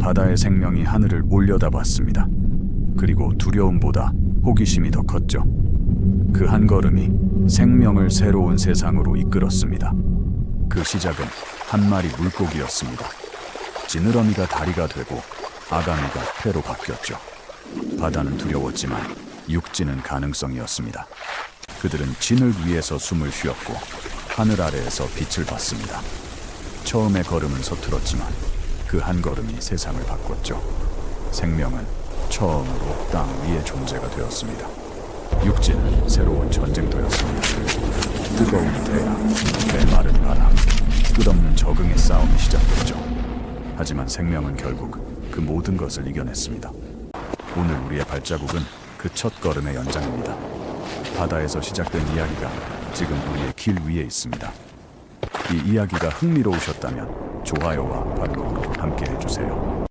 바다의 생명이 하늘을 올려다봤습니다. 그리고 두려움보다 호기심이 더 컸죠. 그 한 걸음이 생명을 새로운 세상으로 이끌었습니다. 그 시작은 한 마리 물고기였습니다. 지느러미가 다리가 되고 아가미가 회로 바뀌었죠. 바다는 두려웠지만 육지는 가능성이었습니다. 그들은 진을 위해서 숨을 쉬었고 하늘 아래에서 빛을 봤습니다. 처음의 걸음은 서툴었지만 그 한 걸음이 세상을 바꿨죠. 생명은 처음으로 땅 위의 존재가 되었습니다. 육지는 새로운 전쟁터였습니다. 뜨거운 태양, 메마른 바람, 끝없는 적응의 싸움이 시작됐죠. 하지만 생명은 결국 그 모든 것을 이겨냈습니다. 오늘 우리의 발자국은 그 첫 걸음의 연장입니다. 바다에서 시작된 이야기가 지금 우리의 길 위에 있습니다. 이 이야기가 흥미로우셨다면 좋아요와 팔로우로 함께 해주세요.